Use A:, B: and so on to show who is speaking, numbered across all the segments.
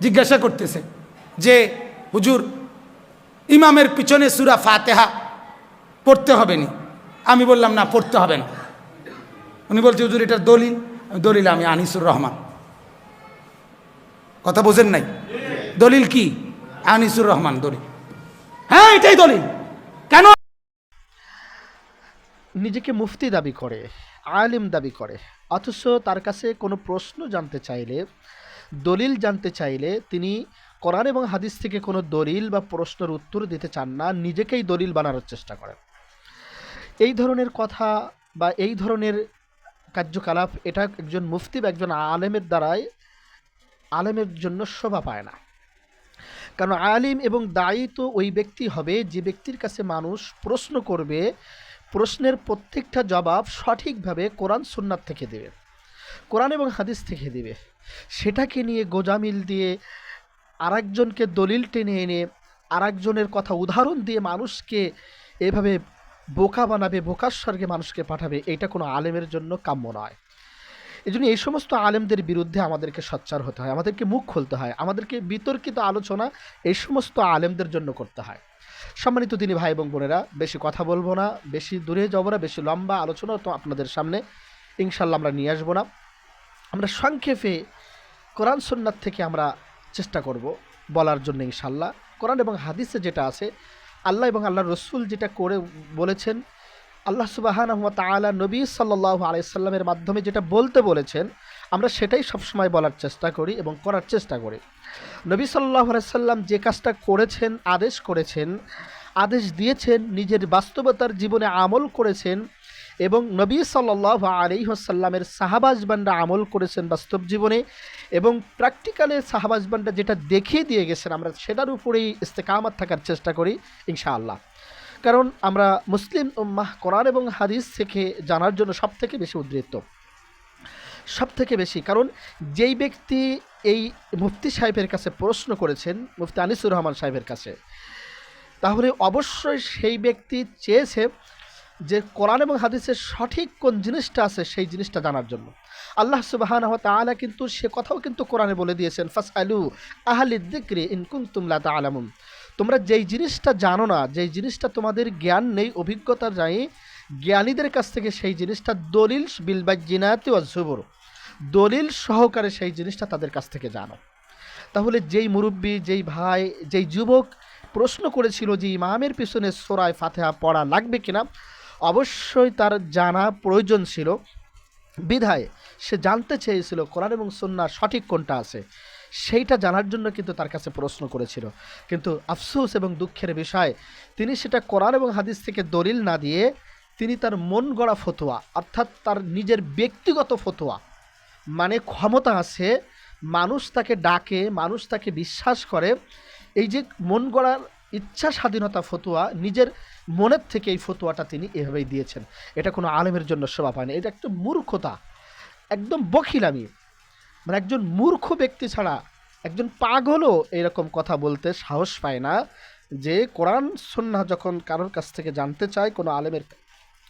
A: জিজ্ঞাসা করতেছে যে, হুজুর, ইমামের পিছনে সুরা ফাতেহা পড়তে হবে নি? আমি বললাম, না, পড়তে হবে না। উনি বলছে, হুজুর, এটার দলিল? দলিল আমি, আনিসুর রহমান। কথা বোঝেন নাই? দলিল কি? আনিসুর রহমান দলিল। হ্যাঁ এটাই দলিল। কেন?
B: নিজেকে মুফতি দাবি করে, আলিম দাবি করে, অথচ তার কাছে কোনো প্রশ্ন জানতে চাইলে দলিল জানতে চাইলে তিনি কোরআন এবং হাদিস থেকে কোনো দলিল বা প্রশ্নের উত্তর দিতে চান না, নিজেকেই দলিল বানানোর চেষ্টা করেন। এই ধরনের কথা বা এই ধরনের কার্যকলাপ, এটা একজন মুফতি বা একজন আলেমের দ্বারাই আলেমের জন্য শোভা পায় না। কারণ আলিম এবং দায়ী তো ওই ব্যক্তি হবে, যে ব্যক্তির কাছে মানুষ প্রশ্ন করবে, প্রশ্নের প্রত্যেকটা জবাব সঠিকভাবে কোরআন, সুন্নাত থেকে দেবে। কোরআন এবং হাদিস থেকে দেবে। সেটাকে নিয়ে গোজামিল দিয়ে আরেকজনকে দলিল টেনে এনে আরেকজনের কথা উদাহরণ দিয়ে মানুষকে এভাবে বোকা বানাবে বোকার স্বর্গে মানুষকে পাঠাবে, এটা কোনো আলেমের জন্য কাম্য নয়। এই জন্য এই সমস্ত আলেমদের বিরুদ্ধে আমাদেরকে সচ্চার হতে হয়, আমাদেরকে মুখ খুলতে হয়, আমাদেরকে বিতর্কিত আলোচনা এই সমস্ত আলেমদের জন্য করতে হয়। সম্মানিত তিনি ভাই এবং বোনেরা, বেশি কথা বলব না, বেশি দূরে যাব না, বেশি লম্বা আলোচনা তো আপনাদের সামনে। ইনশাল্লাহ আমরা নিয়ে আসব না। আমরা সংক্ষেপে কোরআন সুন্নাত থেকে আমরা চেষ্টা করব বলার জন্য ইনশাল্লাহ কোরআন এবং হাদিসে যেটা আছে, আল্লাহ এবং আল্লাহ রসুল যেটা করে বলেছেন, আল্লাহ সুবাহান তালা নবী সাল্লাহ আলাইসাল্লামের মাধ্যমে যেটা বলতে বলেছেন, আমরা সেটাই সবসময় বলার চেষ্টা করি এবং করার চেষ্টা করি। নবী সাল্লাহ আলাইসাল্লাম যে কাজটা করেছেন, আদেশ করেছেন, আদেশ দিয়েছেন, নিজের বাস্তবতার জীবনে আমল করেছেন এবং নবী সাল্লাহ আলিহাসাল্লামের সাহাবাজবান্ডা আমল করেছেন বাস্তব জীবনে এবং প্র্যাকটিক্যালে সাহাবাজবান্ডা যেটা দেখিয়ে দিয়ে গেছেন, আমরা সেটার উপরেই ইস্তেকামাত থাকার চেষ্টা করি ইনশাআল্লাহ। কারণ আমরা মুসলিম উম্মাহ কোরআন এবং হাদিস থেকে জানার জন্য সব থেকে বেশি উদ্বৃত্ত। সব থেকে বেশি, কারণ যেই ব্যক্তি এই মুফতি সাহেবের কাছে প্রশ্ন করেছেন, মুফতি আনিসুর রহমান সাহেবের কাছে, তাহলে অবশ্যই সেই ব্যক্তি চেয়েছে যে কোরআন এবং হাদিসের সঠিক কোন জিনিসটা আছে, সেই জিনিসটা জানার জন্য। আল্লাহ সুবাহান তালা কিন্তু সে কথাও কিন্তু কোরআনে বলে দিয়েছেন ফাস আলু আহলিদ্দিক্রি ইনকুন তুমলা তা আলামুন তোমরা যেই জিনিসটা জানো না, যেই জিনিসটা তোমাদের জ্ঞান নেই, অভিজ্ঞতা যাই জ্ঞানীদের কাছ থেকে সেই জিনিসটা দলিল বিলবাজিনাতি অজুবর দলিল সহকারে সেই জিনিসটা তাদের কাছ থেকে জানো। তাহলে যেই মুরব্বী, যেই ভাই, যেই যুবক প্রশ্ন করেছিল যে ইমামের পিছনে সোরায় ফাতেহা পড়া লাগবে কিনা অবশ্যই তার জানা প্রয়োজন ছিল। বিধায় সে জানতে চেয়েছিল, কোরআন এবং সন্না সঠিক কোনটা আছে? সেইটা জানার জন্য কিন্তু তার কাছে প্রশ্ন করেছিল। কিন্তু আফসোস এবং দুঃখের বিষয়, তিনি সেটা কোরআন এবং হাদিস থেকে দলিল না দিয়ে তিনি তার মন গড়া ফতোয়া, অর্থাৎ তার নিজের ব্যক্তিগত ফতোয়া মানে ক্ষমতা আছে, মানুষ তাকে ডাকে, মানুষ তাকে বিশ্বাস করে, এই যে মন গড়ার ইচ্ছা স্বাধীনতা ফতোয়া, নিজের মনের থেকে এই ফতোয়াটা তিনি এভাবেই দিয়েছেন। এটা কোনো আলেমের জন্য শোভা পায় না এটা একটা মূর্খতা। একদম বখিলামি। মানে একজন মূর্খ ব্যক্তি ছাড়া একজন পাগলও এরকম কথা বলতে সাহস পায় না যে কোরআন সন্না যখন কারোর কাছ থেকে জানতে চায়, কোনো আলেমের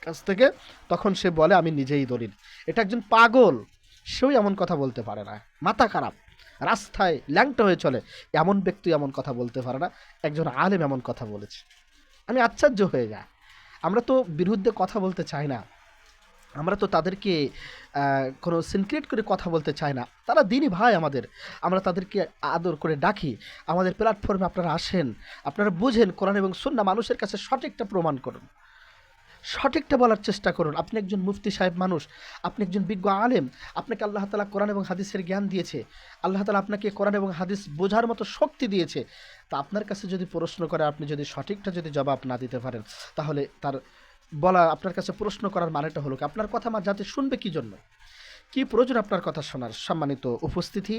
B: কাছ থেকে, তখন সে বলে, আমি নিজেই দলিল। এটা একজন পাগল। সেও এমন কথা বলতে পারে না। মাথা খারাপ। রাস্তায় ল্যাংটা হয়ে চলে। এমন ব্যক্তি এমন কথা বলতে পারে না। একজন আলেম এমন কথা বলেছে। আমি আশ্চর্য হয়ে যায় আমরা তো বিরুদ্ধে কথা বলতে চাই না। আমরা তো তাদেরকে কোনো সিনক্রেট করে কথা বলতে চাই না। তারা দিনই ভাই আমাদের। আমরা তাদেরকে আদর করে ডাকি। আমাদের প্ল্যাটফর্মে আপনারা আসেন। আপনারা বুঝেন কোরআন এবং সুন্না মানুষের কাছে সঠিকটা প্রমাণ করুন। সঠিকটা বলার চেষ্টা করুন। আপনি একজন মুফতি সাহেব মানুষ, আপনি একজন বিজ্ঞ আলেম, আপনাকে আল্লাহ তালা কোরআন এবং হাদিসের জ্ঞান দিয়েছে, আল্লাহ তালা আপনাকে কোরআন এবং হাদিস বোঝার মতো শক্তি দিয়েছে। তা আপনার কাছে যদি প্রশ্ন করে, আপনি যদি সঠিকটা যদি জবাব না দিতে পারেন, তাহলে তার বলা, আপনার কাছে প্রশ্ন করার মানেটা হলো কি? আপনার কথা আমার যাতে শুনবে কি জন্য? কি প্রয়োজন আপনার কথা শোনার? সম্মানিত উপস্থিতি,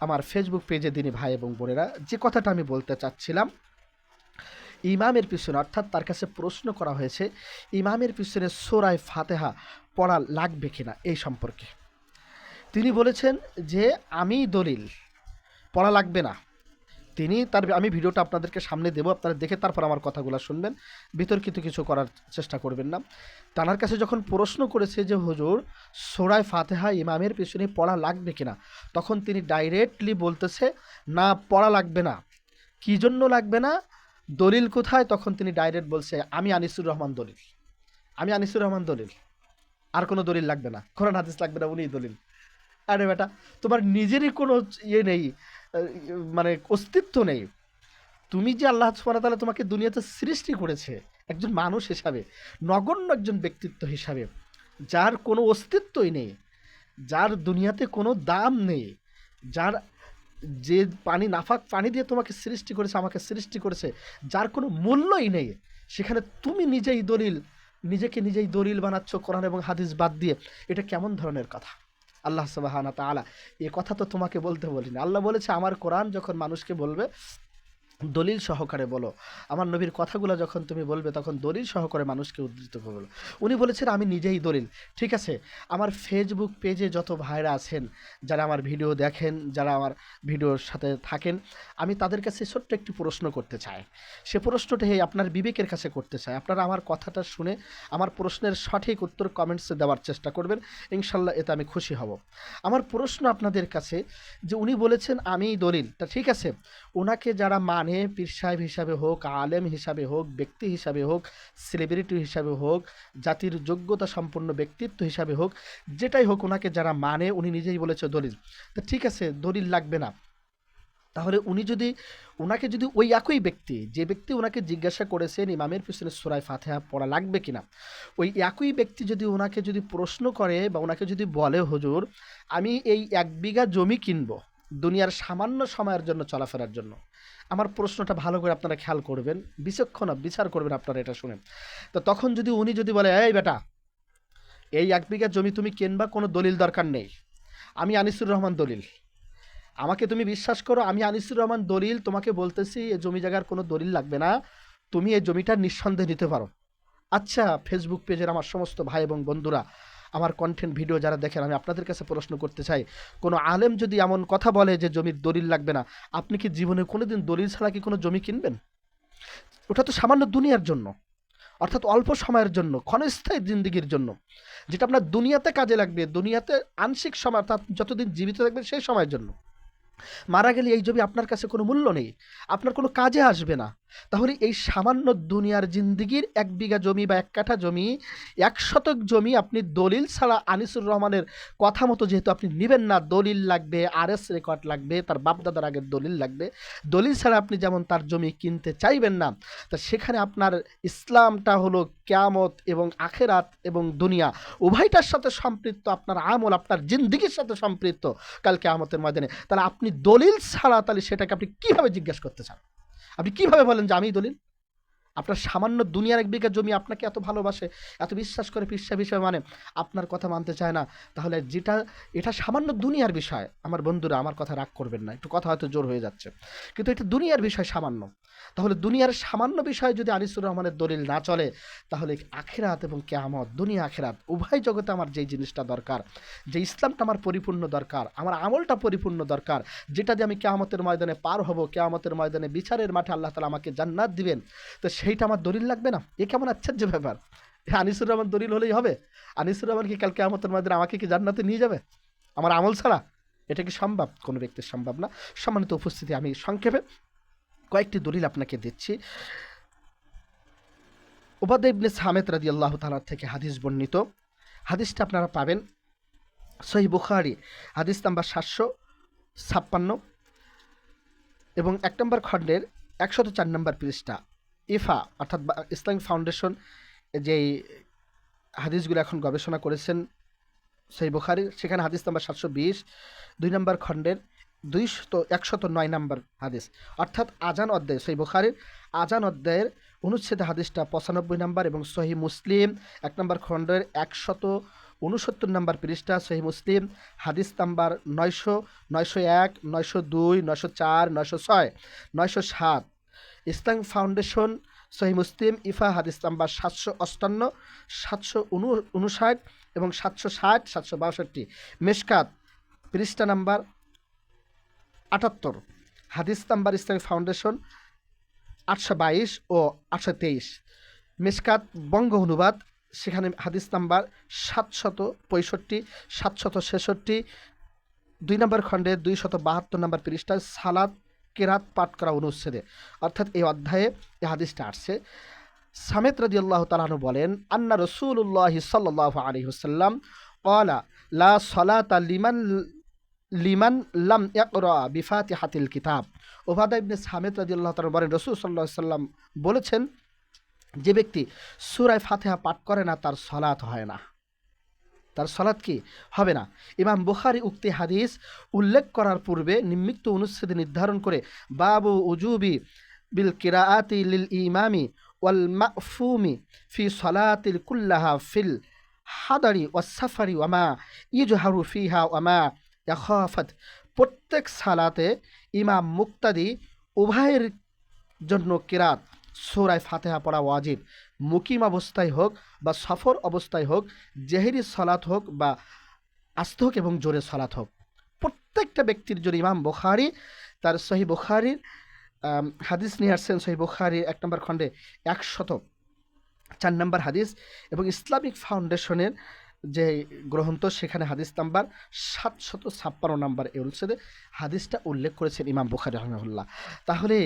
B: আমার ফেসবুক পেজে দিনী ভাই এবং বোনেরা, যে কথাটা আমি বলতে চাচ্ছিলাম ইমামের পিছনে, অর্থাৎ তার কাছে প্রশ্ন করা হয়েছে, ইমামের পিছনে সোরায় ফাতেহা পড়া লাগবে কিনা এই সম্পর্কে। তিনি বলেছেন যে, আমি দলিল, পড়া লাগবে না। তিনি তার, আমি ভিডিওটা আপনাদেরকে সামনে দেবো, আপনারা দেখে তারপর আমার কথাগুলো শুনবেন। বিতর্কিত কিছু করার চেষ্টা করবেন না। তানার কাছে যখন প্রশ্ন করেছে যে, হুজুর সোরায় ফাতেহা ইমামের পিছনে পড়া লাগবে কিনা? তখন তিনি ডাইরেক্টলি বলতেছে, না, পড়া লাগবে না। কী জন্য লাগবে না? দলিল কোথায়? তখন তিনি ডাইরেক্ট বলছে, আমি আনিসুর রহমান দলিল। আমি আনিসুর রহমান দলিল। আর কোনো দলিল লাগবে না। কোরআন হাদিস লাগবে না উনি দলিল। আরে বেটা, তোমার নিজেরই কোনো ইয়ে নেই মানে অস্তিত্ব নেই। তুমি যে আল্লাহ তাআলা তোমাকে দুনিয়াতে সৃষ্টি করেছে, একজন মানুষ হিসাবে, নগণ্য একজন ব্যক্তিত্ব হিসাবে, যার কোনো অস্তিত্বই নেই, যার দুনিয়াতে কোনো দাম নেই, যার যে পানি, নাফাক পানি দিয়ে তোমাকে সৃষ্টি করেছে, আমাকে সৃষ্টি করেছে, যার কোনো মূল্যই নেই, সেখানে তুমি নিজেই দলিল, নিজেকে নিজেই দলিল বানাচ্ছ কোরআন এবং হাদিস বাদ দিয়ে। এটা কেমন ধরনের কথা? আল্লাহ সুবাহানা আলা এ কথা তো তোমাকে বলতে বলিনি। আল্লাহ বলেছে, আমার কোরআন যখন মানুষকে বলবে দলিল সহকারে বলো। আমার নবীর কথাগুলো যখন তুমি বলবে, তখন দলিল সহকারে মানুষকে উদ্ধৃত করে বলো উনি বলেছেন, আমি নিজেই দলিল। ঠিক আছে? আমার ফেসবুক পেজে যত ভাইরা আছেন, যারা আমার ভিডিও দেখেন, যারা আমার ভিডিওর সাথে থাকেন, আমি তাদের কাছে ছোট্ট একটি প্রশ্ন করতে চাই। সে প্রশ্নটা হে আপনার বিবেকের কাছে করতে চাই। আপনারা আমার কথাটা শুনে আমার প্রশ্নের সঠিক উত্তর কমেন্টসে দেওয়ার চেষ্টা করবেন। ইনশাল্লাহ এতে আমি খুশি হব। আমার প্রশ্ন আপনাদের কাছে যে উনি বলেছেন, আমিই দলিল। তা ঠিক আছে? ওনাকে যারা মানে পীর সাহেব হিসাবে হোক, আলেম হিসাবে হোক, ব্যক্তি হিসাবে হোক সেলিব্রিটি হিসাবে হোক, জাতির যোগ্যতা সম্পন্ন ব্যক্তিত্ব হিসাবে হোক, যেটাই হোক ওনাকে যারা মানে উনি নিজেই বলেছে দলিল। তা ঠিক আছে, দলিল লাগবে না। তাহলে উনি যদি ওনাকে যদি ওই একই ব্যক্তি, যে ব্যক্তি ওনাকে জিজ্ঞাসা করেছেন ইমামের পিছনে সুরায় ফাতেহা পড়া লাগবে কিনা, ওই একই ব্যক্তি যদি ওনাকে যদি প্রশ্ন করে বা ওনাকে যদি বলে, হুজুর, আমি এই এক বিঘা জমি কিনবো। দুনিয়ার সামান্য সময়ের জন্য চলাফেরার জন্য। আমার প্রশ্নটা ভালো করে আপনারা খেয়াল করবেন, বিচক্ষণ বিচার করবেন আপনারা এটা শুনে তো তখন যদি উনি যদি বলে, এই বেটা, এই এক বিঘা জমি তুমি কিনবা, কোনো দলিল দরকার নেই। আমি আনিসুর রহমান দলিল। আমাকে তুমি বিশ্বাস করো, আমি আনিসুর রহমান দলিল, তোমাকে বলতেছি এই জমি জায়গার কোনো দলিল লাগবে না। তুমি এই জমিটা নিঃসন্দেহে নিতে পারো। আচ্ছা ফেসবুক পেজের আমার সমস্ত ভাই এবং বন্ধুরা আমার কন্টেন্ট ভিডিও যারা দেখেন, আমি আপনাদের কাছে প্রশ্ন করতে চাই, কোনো আলেম যদি এমন কথা বলে যে জমির দলিল লাগবে না, আপনি কি জীবনে কোনোদিন দলিল ছাড়া কি কোনো জমি কিনবেন? ওটা তো সামান্য দুনিয়ার জন্য, অর্থাৎ অল্প সময়ের জন্য, ক্ষণস্থায়ী জিন্দিগির জন্য, যেটা আপনার দুনিয়াতে কাজে লাগবে, দুনিয়াতে আংশিক সময়, অর্থাৎ যতদিন জীবিত থাকবেন সেই সময়ের জন্য। মারা গেলে এই জমি আপনার কাছে কোনো মূল্য নেই, আপনার কোনো কাজে আসবে না। তাহলে এই সামান্য দুনিয়ার জিন্দিগির এক বিঘা জমি বা এক কাঠা জমি, এক শতক জমি আপনি দলিল ছাড়া আনিসুর রহমানের কথা মতো যেহেতু আপনি নেবেন না, দলিল লাগবে আর এস রেকর্ড লাগবে, তার বাপদাদার আগের দলিল লাগবে। দলিল ছাড়া আপনি যেমন তার জমি কিনতে চাইবেন না, তা সেখানে আপনার ইসলামটা হলো কেয়ামত এবং আখেরাত এবং দুনিয়া। উভয়টার সাথে সম্পৃক্ত আপনার আমল, আপনার জিন্দিগির সাথে সম্পৃক্ত কাল কেয়ামতের ময়দানে। তাহলে আপনি দলিল ছাড়া তাহলে সেটাকে আপনি কীভাবে জিজ্ঞেস করতে চান? আপনি কীভাবে বলেন যে আমি দলিল? আপনার সামান্য দুনিয়ার এক বিঘা জমি আপনাকে এত ভালোবাসে, এত বিশ্বাস করে পিসা বিষয় মানে আপনার কথা মানতে চায় না। তাহলে যেটা, এটা সামান্য দুনিয়ার বিষয়। আমার বন্ধুরা, আমার কথা রাগ করবেন না। একটু কথা হয়তো জোর হয়ে যাচ্ছে। কিন্তু এটা দুনিয়ার বিষয় সামান্য। তাহলে দুনিয়ার সামান্য বিষয়ে যদি আনিসুর রহমানের দলিল না চলে, তাহলে আখেরাত এবং কেয়ামত, দুনিয়া আখেরাত, উভয় জগতে আমার যেই জিনিসটা দরকার যে ইসলামটা আমার পরিপূর্ণ দরকার, আমার আমলটা পরিপূর্ণ দরকার, যেটা দিয়ে আমি কেয়ামতের ময়দানে পার হব, কেয়ামতের ময়দানে বিচারের মাঠে আল্লাহ তালা আমাকে জান্নাত দিবেন, তো সেইটা আমার দলিল লাগবে না? এ কেমন আশ্চর্য ব্যাপার? আনিসুর রহমান দলিল হলেই হবে? আনিসুর রহমান কি কাল কেয়ামতের ময়দানে আমাকে কি জান্নাতে নিয়ে যাবে? আমার আমল ছাড়া? এটা কি সম্ভব? কোনো ব্যক্তির সম্ভব না। সম্মানিত উপস্থিতি, আমি সংক্ষেপে কয়েকটি দলিল আপনাকে দিচ্ছি। ইবনে সামেদ রাদি আল্লাহ তালার থেকে হাদিস বর্ণিত। হাদিসটা আপনারা পাবেন সহি বুখারি, হাদিস নাম্বার সাতশো ছাপ্পান্ন এবং এক নম্বর খণ্ডের একশত চার নম্বর পৃষ্ঠা। ইফা, অর্থাৎ ইসলামিক ফাউন্ডেশন যেই হাদিসগুলো এখন গবেষণা করেছেন সেই বুখারি সেখানে হাদিস নাম্বার সাতশো বিশ, দুই নম্বর খণ্ডের দুইশত, একশত নয় নম্বর হাদিস। অর্থাৎ আজান অধ্যায়, সেই বুখারির আজান অধ্যায়ের অনুচ্ছেদ হাদিসটা পঁচানব্বই নম্বর এবং সহি মুসলিম এক নম্বর খণ্ডের একশত উনসত্তর নম্বর পৃষ্ঠা, সহি মুসলিম হাদিস নাম্বার নয়শো নয়শো এক, নয়শো দুই, নয়শো চার, নয়শো ছয়, নয়শো সাত। ইসলাম ফাউন্ডেশন, সহি মুসলিম, ইফা, হাদিস নাম্বার সাতশো অষ্টান্ন, সাতশো উনু উনষাট এবং সাতশো ষাট, সাতশো বাষট্টি। মেশকাত, পৃষ্ঠা নাম্বার আটাত্তর। হাদিস নাম্বার ইসলামিক ফাউন্ডেশন, আটশো বাইশ ও আটশো তেইশ। মিসকাত বঙ্গ অনুবাদ সেখানে হাদিস নাম্বার সাতশত পঁয়ষট্টি, সাতশত ছেষট্টি। দুই নম্বর খণ্ডে দুই শত বাহাত্তর নম্বর পৃষ্ঠায় সালাদ কেরাত পাঠ করা অনুচ্ছেদে। অর্থাৎ এই অধ্যায়ে এই হাদিসটা আসছে। সামেত রাজি আল্লাহ তালাহনু বলেন, আন্না রসুল্লাহ সাল্লাহ আলী হুসাল্লাম কলা লা সলাতা লিমান লিমান লাম ইয়াকরা বিফাতি হাতিল কিতাব। ওবাদা ইবনে সামেত রাজি আল্লাহ তালা বলেন, রসুল সাল্লাহ সাল্লাম বলেছেন, যে ব্যক্তি সুরায় ফাতেহা পাঠ করে না, তার সলাত হয় না। তার সলাৎ কি? হবে না। ইমাম বুখারি উক্তি হাদিস উল্লেখ করার পূর্বে নিম্মিক্ত অনুচ্ছেদে নির্ধারণ করে, বাবু উজুবি বিল কিরাআতি লিল ইমামি ওয়াল মাফুমি ফি সলাতিল কুল্লাহা ফিল হাদারি ও সাফারি ওয়ামা ইজহারু ফিহা ওয়ামা ইয়াখাফাত। প্রত্যেক সালাতে ইমাম মুক্তাদি উভয়ের জন্য কিরাত সূরায় ফাতেহা পড়া ওয়াজিব। মুকিম অবস্থায় হোক বা সফর অবস্থায় হোক, জেহেরি সলাৎ হোক বা আস্ত হোক এবং জোরে সলাৎ হোক। প্রত্যেকটা ব্যক্তির জন্য ইমাম বুখারি, তার সহি বুখারির হাদিস নিয়ে আসছেন সহি বুখারি এক নম্বর খণ্ডে একশত চার নম্বর হাদিস এবং ইসলামিক ফাউন্ডেশনের যে গ্রন্থ সেখানে হাদিস নাম্বার সাতশত ছাপ্পান্ন নাম্বার এ অনুচ্ছেদে হাদিসটা উল্লেখ করেছেন ইমাম বুখারি রহমাহুল্লাহ। তাহলে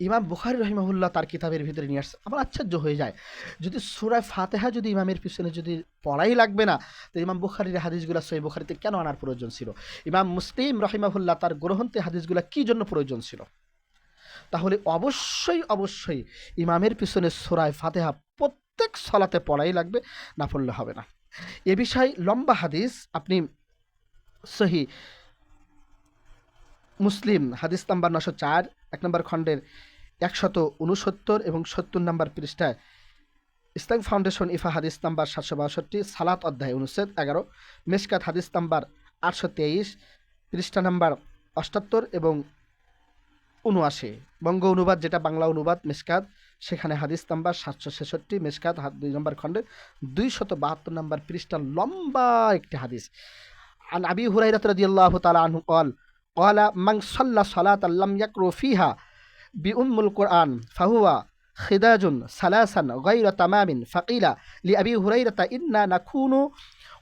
B: ইমাম বুখারি রহিমাহুল্লাহ তার কিতাবের ভিতরে নিয়ে আসছে। আমার আশ্চর্য হয়ে যায়। যদি সুরায় ফাতেহা যদি ইমামের পিছনে যদি পড়াই লাগবে না, তো ইমাম বুখারির হাদিসগুলো সই বুখারিতে কেন আনার প্রয়োজন ছিল? ইমাম মুসলিম রহিমাহুল্লাহ তার গ্রহণতে হাদিসগুলো কী জন্য প্রয়োজন ছিল? তাহলে অবশ্যই অবশ্যই ইমামের পিছনে সুরায় ফাতেহা প্রত্যেক সলাতে পড়াই লাগবে, না পড়লে হবে না। এ বিষয়ে লম্বা হাদিস, আপনি সহি মুসলিম হাদিস নাম্বার নশো চার এক নম্বর খণ্ডের একশত উনসত্তর এবং সত্তর নম্বর পৃষ্ঠায় ইসলাম ফাউন্ডেশন ইফা হাদিস নাম্বার সাতশো বাষট্টি, সালাত অধ্যায় অনুচ্ছেদ এগারো, মেসকাত হাদিস নাম্বার আটশো তেইশ, পৃষ্ঠা নাম্বার অষ্টাত্তর এবং উনআশি বঙ্গ অনুবাদ যেটা বাংলা অনুবাদ, মেসকাত, সেখানে হাদিস নাম্বার সাতশো ছেষট্টি, মেসকাত দুই নম্বর খণ্ডে দুই শত বাহাত্তর নম্বর পৃষ্ঠা লম্বা একটি হাদিস। আন আবি হুরাইরাত রাদিয়াল্লাহু তালা আনহু কল قال من صلى صلاة لم يقرأ فيها بأم القرآن فهو خداج ثلاثا غير تمام. فقيل لأبي هريرة إنا نكون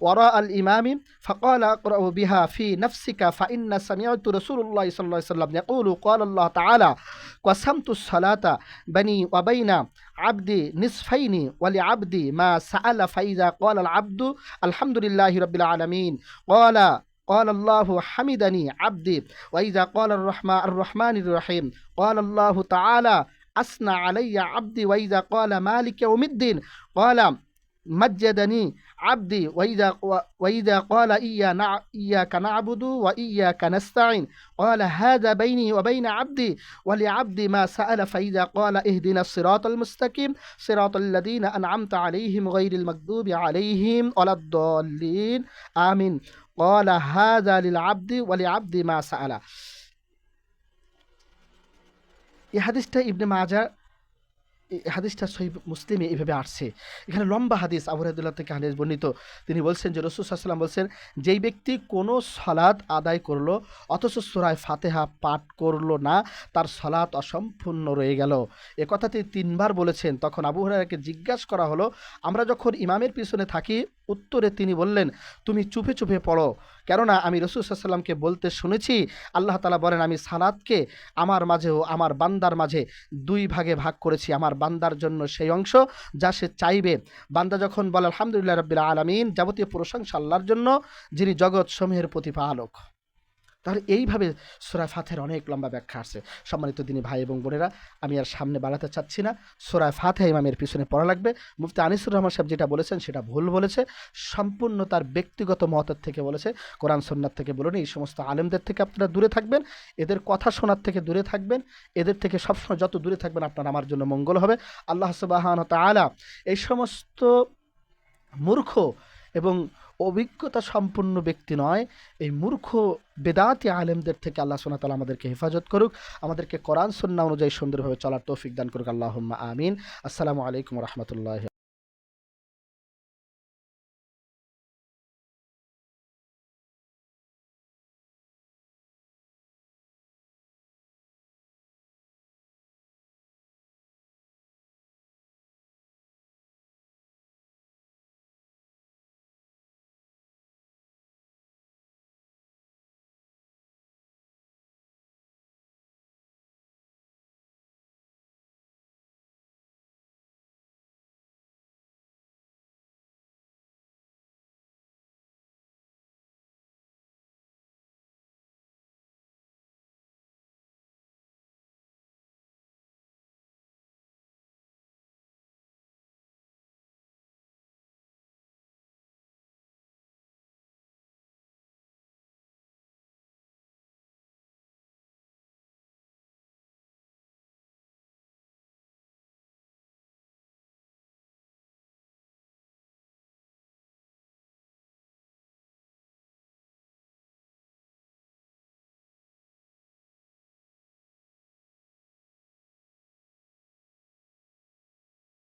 B: وراء الإمام. فقال اقرأ بها في نفسك فإن سمعت رسول الله صلى الله عليه وسلم يقول قال الله تعالى قسمت الصلاة بني وبين عبدي نصفين ولعبدي ما سأل فإذا قال العبد الحمد لله رب العالمين. قال قال الله حمدني عبدي. وإذا قال الرحمن الرحمن الرحيم قال الله تعالى أثنى علي عبدي وإذا قال مالك يوم الدين قال مجدني عبدي. وإذا وإذا قال إياك نعبد وإياك نستعين قال هذا بيني وبين عبدي. ولعبدي ما سأل فإذا قال اهدنا الصراط المستقيم صراط الذين أنعمت عليهم غير المغضوب عليهم ولا الضالين. آمين. আব্দি আব্দি মা ইবনে মুসলিমে আসছে। এখানে লম্বা হাদিস আবুরাদুল্লাহ থেকে বর্ণিত। তিনি বলছেন যে রসুসাল্লাম বলছেন, যেই ব্যক্তি কোনো সলাদ আদায় করল, অথচ সুরায় ফাতেহা পাঠ করল না, তার সলাৎ অসম্পূর্ণ রয়ে গেল। এ কথা তিনি তিনবার বলেছেন। তখন আবু হরাকে জিজ্ঞাসা করা হলো, আমরা যখন ইমামের পিছনে থাকি উত্তরে তিনি বললেন, তুমি চুপে চুপে পড়ো। কেননা আমি রসুল সাল্লামকে বলতে শুনেছি, আল্লাহ তালা বলেন, আমি সালাদকে আমার মাঝে ও আমার বান্দার মাঝে দুই ভাগে ভাগ করেছি। আমার বান্দার জন্য সেই অংশ যা সে চাইবে। বান্দা যখন বলে, আলহামদুলিল্লাহ রবিল্লা আলমিন যাবতীয় প্রশংসা আল্লাহর জন্য, যিনি জগৎ সমূহের প্রতিপালক। তাহলে এইভাবে সোরা ফাতের অনেক লম্বা ব্যাখ্যা আছে সম্মানিত দিনী ভাই এবং বোনেরা, আমি আর সামনে বাড়াতে চাচ্ছি না। সোরায় ফাতে ইমামের পিছনে পড়া লাগবে। মুফতি আনিসুর রহমান সাহেব যেটা বলেছেন সেটা ভুল বলেছে। সম্পূর্ণ তার ব্যক্তিগত মতের থেকে বলেছে। কোরআন সন্ন্যার থেকে বলুন, এই সমস্ত আলেমদের থেকে আপনারা দূরে থাকবেন। এদের কথা শোনার থেকে দূরে থাকবেন। এদের থেকে সবসময় যত দূরে থাকবেন আপনার আমার জন্য মঙ্গল হবে। আল্লাহ সুবাহান তালা এই সমস্ত মূর্খ এবং অভিজ্ঞতা সম্পন্ন ব্যক্তি নয়। এই মূর্খ, বেদাতি আলেমদের থেকে আল্লাহ সোনা তালা আমাদেরকে হেফাজত করুক। আমাদেরকে কোরআন সন্না অনুযায়ী সুন্দরভাবে চলার তৌফিক দান করুক। আল্লাহ আমিন। আসসালামু আলাইকুম রহমতুল্লাহ